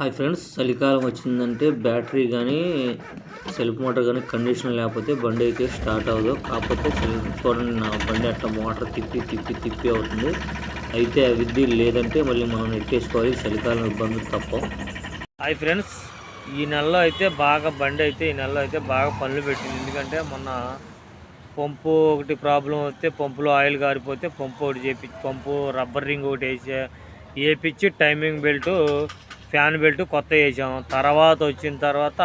Hi friends చలికాలం వచ్చిందంటే battery కానీ సెల్ఫ్ మోటార్ కానీ కండిషన్ లేకపోతే బండి అయితే స్టార్ట్ అవ్వదు. కాకపోతే చూడండి నా బండి అట్లా మోటార్ తిప్పి తిప్పి తిప్పి అవుతుంది. అయితే అవిద్ది లేదంటే మళ్ళీ మనం నెట్టేసుకోవాలి చలికాలం ఇబ్బందులు తప్ప. హాయ్ ఫ్రెండ్స్ ఈ నెలలో అయితే బాగా బండి అయితే ఈ నెలలో అయితే బాగా పనులు పెట్టింది. ఎందుకంటే మొన్న పంపు ఒకటి ప్రాబ్లం వస్తే పంపులో ఆయిల్ కారిపోతే పంపు ఒకటి చేపి పంపు రబ్బర్ రింగ్ ఒకటి వేసే వేపించి టైమింగ్ బెల్ట్ ఫ్యాన్ బెల్ట్ కొత్త వేసాం. తర్వాత వచ్చిన తర్వాత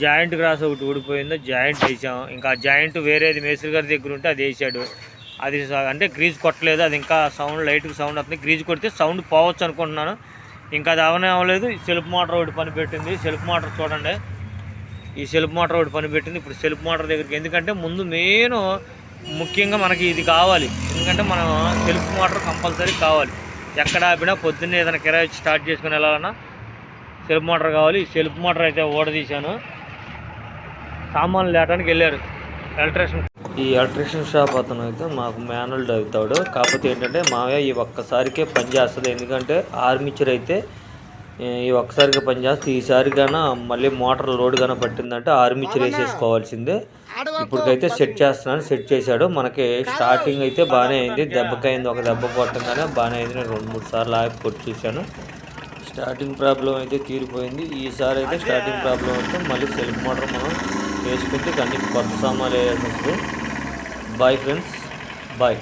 జాయింట్ గ్రాస్ ఒకటి ఊడిపోయింది జాయింట్ వేసాం. ఇంకా జాయింట్ వేరేది మేస్త్రి గారి దగ్గర ఉంటే అది వేసాడు. అది అంటే గ్రీజ్ కొట్టలేదు. అది ఇంకా సౌండ్ లైట్కి సౌండ్ వస్తుంది. గ్రీజ్ కొడితే సౌండ్ పోవచ్చు అనుకుంటున్నాను. ఇంకా అది అవనే అవ్వలేదు. సెల్ఫ్ మోటార్ ఒకటి పని పెట్టింది. సెల్ఫ్ మోటార్ చూడండి. ఈ సెల్ఫ్ మోటార్ ఒకటి పని పెట్టింది. ఇప్పుడు సెల్ఫ్ మోటార్ దగ్గరికి ఎందుకంటే ముందు మెయిన్ ముఖ్యంగా మనకి ఇది కావాలి. ఎందుకంటే మనం సెల్ఫ్ మోటార్ కంపల్సరీ కావాలి. ఎక్కడ ఆపినా పొద్దున్నే ఏదైనా కిరాయి స్టార్ట్ చేసుకుని వెళ్ళాలన్నా సెల్ఫ్ మోటార్ కావాలి. ఈ సెల్ఫ్ మోటార్ అయితే ఓడదీశాను సామాన్లు లేటానికి వెళ్ళారు. ఎలక్ట్రీషియన్ ఈ ఎలక్ట్రీషియన్ షాప్ అతను అయితే మాకు మాన్యువల్ అవుతాడు. కాకపోతే ఏంటంటే మావే ఈ ఒక్కసారికే పని చేస్తుంది ఎందుకంటే ఆర్మిచర్ అయితే ఈ ఒక్కసారిగా పని చేస్తే ఈసారి గాన మళ్ళీ మోటార్ లోడ్ గాన పట్టిందంటే ఆర్మిచర్ వేసేసుకోవాల్సిందే. ఇప్పటికైతే సెట్ చేస్తున్నాను సెట్ చేశాడు. మనకి స్టార్టింగ్ అయితే బాగానే అయింది. దెబ్బకైంది ఒక దెబ్బ కొట్టంగానే బాగానే అయింది. నేను రెండు మూడు సార్లు ఆగి కొట్టి చూశాను. స్టార్టింగ్ ప్రాబ్లం అయితే తీరిపోయింది. ఈసారి అయితే స్టార్టింగ్ ప్రాబ్లం అయితే మళ్ళీ సెల్ఫ్ మోటార్ మనం వేసుకుంటే అన్ని కొత్త సామాన్లు వేయాల్సి వస్తుంది. Bye friends bye